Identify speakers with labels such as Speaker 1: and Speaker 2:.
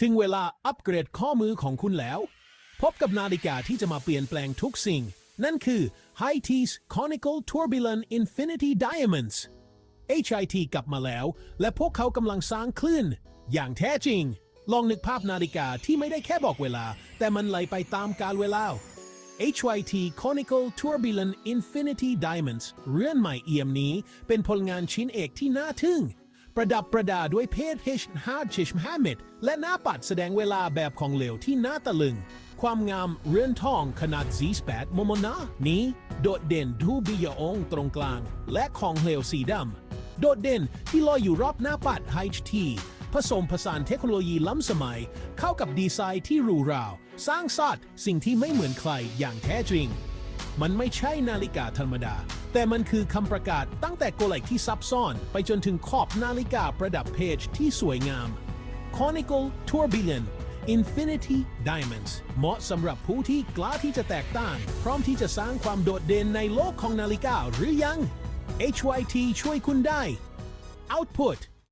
Speaker 1: ถึงเวลาอัปเกรดข้อมือของคุณแล้ว พบกับนาฬิกาที่จะมาเปลี่ยนแปลงทุกสิ่ง นั่นคือ HIT's Conical Tourbillon Infinity Diamonds HIT กลับมาแล้ว และพวกเขากำลังสร้างคลื่น อย่างแท้จริง ลองนึกภาพนาฬิกาที่ไม่ได้แค่บอกเวลา แต่มันไหลไปตามกาลเวลา HYT Conical Tourbillon Infinity Diamonds เรือนใหม่เอี่ยมนี้ เป็นผลงานชิ้นเอกที่น่าทึ่ง ประดับประดาด้วยเพชร H Hard Chish Hamid และหน้าปัดแสดงเวลาแบบของเหลวที่น่าตะลึง ความงามเรือนทองขนาด Z8 โมโมนานี้โดดเด่นดูบิยองตรงกลาง และของเหลวสีดำโดดเด่นที่ลอยอยู่รอบหน้าปัด HT ผสมผสานเทคโนโลยีล้ำสมัย เข้ากับดีไซน์ที่หรูหราสร้างสรรค์สิ่งที่ไม่เหมือนใครอย่างแท้จริง มันไม่ใช่นาฬิกาธรรมดา แต่มันคือคำประกาศตั้งแต่กลไกที่ซับซ้อน ไปจนถึงขอบนาฬิกาประดับเพจที่สวยงาม Conical Tourbillon Infinity Diamonds เหมาะสำหรับผู้ที่กล้าที่จะแตกต่าง พร้อมที่จะสร้างความโดดเด่นในโลกของนาฬิกาหรือยัง HYT ช่วยคุณได้ Output